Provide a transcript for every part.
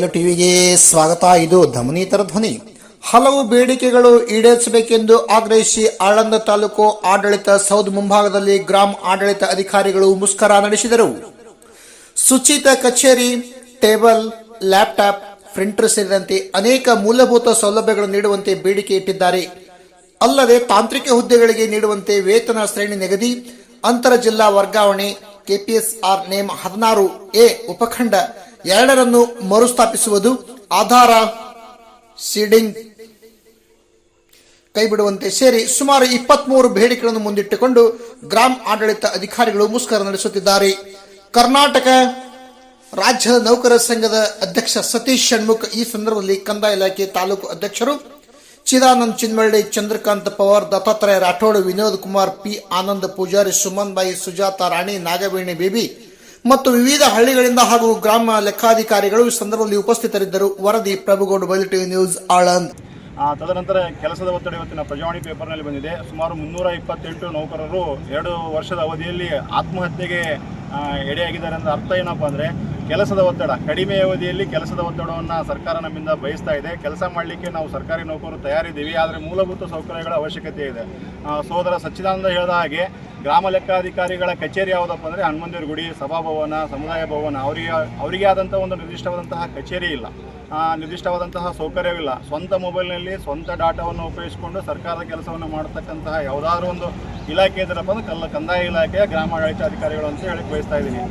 ಟಿವಿಗೆ ಸ್ವಾಗತ. ಇದು ಧಮನೀತರ ಧ್ವನಿ. ಹಲವು ಬೇಡಿಕೆಗಳು ಈಡೇರಿಸಬೇಕೆಂದು ಆಗ್ರಹಿಸಿ ಆಳಂದ ತಾಲೂಕು ಆಡಳಿತ ಸೌದ್ ಮುಂಭಾಗದಲ್ಲಿ ಗ್ರಾಮ ಆಡಳಿತ ಅಧಿಕಾರಿಗಳು ಮುಷ್ಕರ ನಡೆಸಿದರು. ಶುಚಿತ ಕಚೇರಿ, ಟೇಬಲ್, ಲ್ಯಾಪ್ಟಾಪ್, ಪ್ರಿಂಟರ್ ಸೇರಿದಂತೆ ಅನೇಕ ಮೂಲಭೂತ ಸೌಲಭ್ಯಗಳು ನೀಡುವಂತೆ ಬೇಡಿಕೆ ಇಟ್ಟಿದ್ದಾರೆ. ಅಲ್ಲದೆ ತಾಂತ್ರಿಕ ಹುದ್ದೆಗಳಿಗೆ ನೀಡುವಂತೆ ವೇತನ ಶ್ರೇಣಿ ನಿಗದಿ, ಅಂತರ ಜಿಲ್ಲಾ ವರ್ಗಾವಣೆ, ಕೆಪಿಎಸ್ಆರ್ ನೇಮ ಹದಿನಾರು ಎ ಉಪಖಂಡ ಎರಡರನ್ನು ಮರುಸ್ಥಾಪಿಸುವುದು ಆಧಾರ, ಸೀಡಿಂಗ್, ಕೈಬಿಡುವಂತೆ ಸೇರಿ ಸುಮಾರು ಇಪ್ಪತ್ಮೂರು ಬೇಡಿಕೆಗಳನ್ನು ಮುಂದಿಟ್ಟುಕೊಂಡು ಗ್ರಾಮ ಆಡಳಿತ ಅಧಿಕಾರಿಗಳು ಮುಷ್ಕರ ನಡೆಸುತ್ತಿದ್ದಾರೆ. ಕರ್ನಾಟಕ ರಾಜ್ಯದ ನೌಕರರ ಸಂಘದ ಅಧ್ಯಕ್ಷ ಸತೀಶ್ ಷಣ್ಮುಖ ಈ ಸಂದರ್ಭದಲ್ಲಿ ಕಂದಾಯ ಇಲಾಖೆ ತಾಲೂಕು ಅಧ್ಯಕ್ಷರು ಚಿದಾನಂದ್ ಚಿನ್ಮಳ್ಳಿ, ಚಂದ್ರಕಾಂತ್ ಪವಾರ್, ದತ್ತಾತ್ರೇಯ ರಾಠೋಡ್, ವಿನೋದ್ ಕುಮಾರ್, ಪಿ. ಆನಂದ್ ಪೂಜಾರಿ, ಸುಮನ್ ಬಾಯಿ, ಸುಜಾತಾ ರಾಣಿ, ನಾಗವೇಣಿ, ಬೇಬಿ ಮತ್ತು ವಿವಿಧ ಹಳ್ಳಿಗಳಿಂದ ಹಾಗೂ ಗ್ರಾಮ ಲೆಕ್ಕಾಧಿಕಾರಿಗಳು ಈ ಸಂದರ್ಭದಲ್ಲಿ ಉಪಸ್ಥಿತರಿದ್ದರು. ವರದಿ, ಪ್ರಭುಗೌಡ ಟಿವಿ ನ್ಯೂಸ್, ಆಳಂದ್. ತದನಂತರ ಕೆಲಸದ ಒತ್ತಡ ಇವತ್ತಿನ ಪ್ರಜಾವಾಣಿ ಪೇಪರ್ನಲ್ಲಿ ಬಂದಿದೆ. ಸುಮಾರು ಮುನ್ನೂರ ಇಪ್ಪತ್ತೆಂಟು ನೌಕರರು ಎರಡು ವರ್ಷದ ಅವಧಿಯಲ್ಲಿ ಆತ್ಮಹತ್ಯೆಗೆ ಎಡೆಯಾಗಿದ್ದಾರೆ ಅಂತ ಅರ್ಥ ಏನಪ್ಪ ಅಂದರೆ ಕೆಲಸದ ಒತ್ತಡ. ಕಡಿಮೆ ಅವಧಿಯಲ್ಲಿ ಕೆಲಸದ ಒತ್ತಡವನ್ನು ಸರ್ಕಾರ ನಮ್ಮಿಂದ ಬಯಸ್ತಾ ಇದೆ. ಕೆಲಸ ಮಾಡಲಿಕ್ಕೆ ನಾವು ಸರ್ಕಾರಿ ನೌಕರರು ತಯಾರಿದ್ದೀವಿ. ಆದರೆ ಮೂಲಭೂತ ಸೌಕರ್ಯಗಳ ಅವಶ್ಯಕತೆ ಇದೆ. ಸೋದರ ಸಚ್ಚಿದಾನಂದ ಹೇಳಿದ ಹಾಗೆ ಗ್ರಾಮ ಲೆಕ್ಕಾಧಿಕಾರಿಗಳ ಕಚೇರಿ ಯಾವುದಪ್ಪ ಅಂದರೆ ಹನುಮಂದಿರ ಗುಡಿ ಸಭಾಭವನ ಸಮುದಾಯ ಭವನ. ಅವರಿಗೆ ಅವರಿಗೆ ಆದಂಥ ಒಂದು ನಿರ್ದಿಷ್ಟವಾದಂತಹ ಕಚೇರಿ ಇಲ್ಲ. ನಿರ್ದಿಷ್ಟವಾದಂತಹ ಸೌಕರ್ಯವಿಲ್ಲ ಸ್ವಂತ ಮೊಬೈಲ್ನಲ್ಲಿ ಸ್ವಂತ ಡಾಟಾವನ್ನು ಉಪಯೋಗಿಸಿಕೊಂಡು ಸರ್ಕಾರದ ಕೆಲಸವನ್ನು ಮಾಡತಕ್ಕಂತಹ ಯಾವುದಾದ್ರೂ ಒಂದು ಇಲಾಖೆ ಇದ್ರಪ್ಪ ಅಂದ್ರೆ ಕಲ್ಲ ಕಂದಾಯ ಇಲಾಖೆಯ ಗ್ರಾಮ ಆಡಳಿತ ಅಧಿಕಾರಿಗಳು ಅಂತ ಹೇಳಿ ಬಯಸ್ತಾ ಇದ್ದೀನಿ.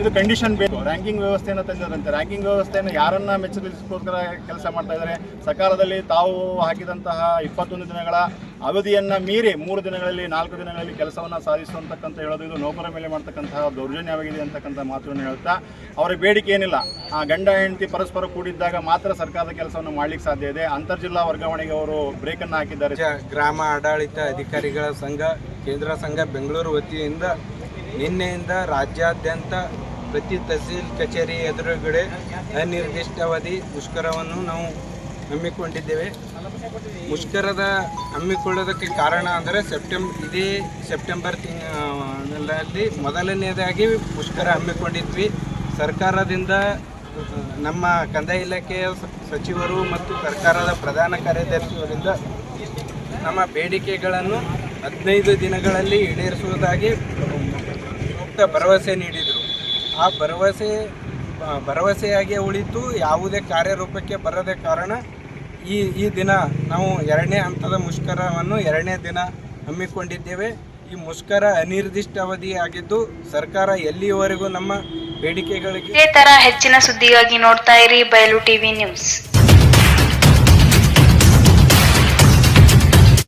ಇದು ಕಂಡೀಷನ್ ಬೇಕು. ರ್ಯಾಂಕಿಂಗ್ ವ್ಯವಸ್ಥೆಯನ್ನು ತಂದಿರಂತೆ ರ್ಯಾಂಕಿಂಗ್ ವ್ಯವಸ್ಥೆಯನ್ನು ಯಾರನ್ನ ಮೆಚ್ಚಲಿಸೋಸ್ಕರ ಕೆಲಸ ಮಾಡ್ತಾ ಇದ್ದಾರೆ? ಸಕಾಲದಲ್ಲಿ ತಾವು ಹಾಕಿದಂತಹ ಇಪ್ಪತ್ತೊಂದು ದಿನಗಳ ಅವಧಿಯನ್ನು ಮೀರಿ ಮೂರು ದಿನಗಳಲ್ಲಿ, ನಾಲ್ಕು ದಿನಗಳಲ್ಲಿ ಕೆಲಸವನ್ನು ಸಾಧಿಸುವಂತಕ್ಕಂಥ ಹೇಳೋದು ಇದು ನೌಕರ ಮೇಲೆ ಮಾಡ್ತಕ್ಕಂತಹ ದೌರ್ಜನ್ಯವಾಗಿದೆ ಅಂತಕ್ಕಂಥ ಮಾತುಗಳನ್ನು ಹೇಳ್ತಾ ಅವರ ಬೇಡಿಕೆ ಏನಿಲ್ಲ. ಆ ಗಂಡ, ಹೆಂಡತಿ ಪರಸ್ಪರ ಕೂಡಿದ್ದಾಗ ಮಾತ್ರ ಸರ್ಕಾರದ ಕೆಲಸವನ್ನು ಮಾಡ್ಲಿಕ್ಕೆ ಸಾಧ್ಯ ಇದೆ. ಅಂತರ್ಜಿಲ್ಲಾ ವರ್ಗಾವಣೆಗೆ ಅವರು ಬ್ರೇಕನ್ನು ಹಾಕಿದ್ದಾರೆ. ಗ್ರಾಮ ಆಡಳಿತ ಅಧಿಕಾರಿಗಳ ಸಂಘ, ಕೇಂದ್ರ ಸಂಘ ಬೆಂಗಳೂರು ವತಿಯಿಂದ ನಿನ್ನೆಯಿಂದ ರಾಜ್ಯಾದ್ಯಂತ ಪ್ರತಿ ತಹಸೀಲ್ ಕಚೇರಿ ಎದುರುಗಡೆ ಅನಿರ್ದಿಷ್ಟಾವಧಿ ಮುಷ್ಕರವನ್ನು ನಾವು ಹಮ್ಮಿಕೊಂಡಿದ್ದೇವೆ. ಮುಷ್ಕರದ ಹಮ್ಮಿಕೊಳ್ಳೋದಕ್ಕೆ ಕಾರಣ ಅಂದರೆ ಸೆಪ್ಟೆಂಬರ್ ಇದೇ ಸೆಪ್ಟೆಂಬರ್ ತಿಂಗಳಲ್ಲಿ ಮೊದಲನೆಯದಾಗಿ ಮುಷ್ಕರ ಹಮ್ಮಿಕೊಂಡಿದ್ವಿ. ಸರ್ಕಾರದಿಂದ, ನಮ್ಮ ಕಂದಾಯ ಇಲಾಖೆಯ ಸಚಿವರು ಮತ್ತು ಸರ್ಕಾರದ ಪ್ರಧಾನ ಕಾರ್ಯದರ್ಶಿಯವರಿಂದ ನಮ್ಮ ಬೇಡಿಕೆಗಳನ್ನು ಹದಿನೈದು ದಿನಗಳಲ್ಲಿ ಈಡೇರಿಸುವುದಾಗಿ ಸೂಕ್ತ ಭರವಸೆ ನೀಡಿದರು. ಆ ಭರವಸೆ, ಭರವಸೆಯಾಗಿ ಉಳಿತು ಯಾವುದೇ ಕಾರ್ಯರೂಪಕ್ಕೆ ಬರದ ಕಾರಣ ಈ ಈ ದಿನ ನಾವು ಎರಡನೇ ಹಂತದ ಮುಷ್ಕರವನ್ನು ಎರಡನೇ ದಿನ ಹಮ್ಮಿಕೊಂಡಿದ್ದೇವೆ. ಈ ಮುಷ್ಕರ ಅನಿರ್ದಿಷ್ಟಾವಧಿಯಾಗಿದ್ದು ಸರ್ಕಾರ ಎಲ್ಲಿಯವರೆಗೂ ನಮ್ಮ ಬೇಡಿಕೆಗಳಿಗೆ ಇದೇ ತರ ಹೆಚ್ಚಿನ ಸುದ್ದಿಗಾಗಿ ನೋಡ್ತಾ ಇರಿ ಬಯಲು ಟಿವಿ ನ್ಯೂಸ್.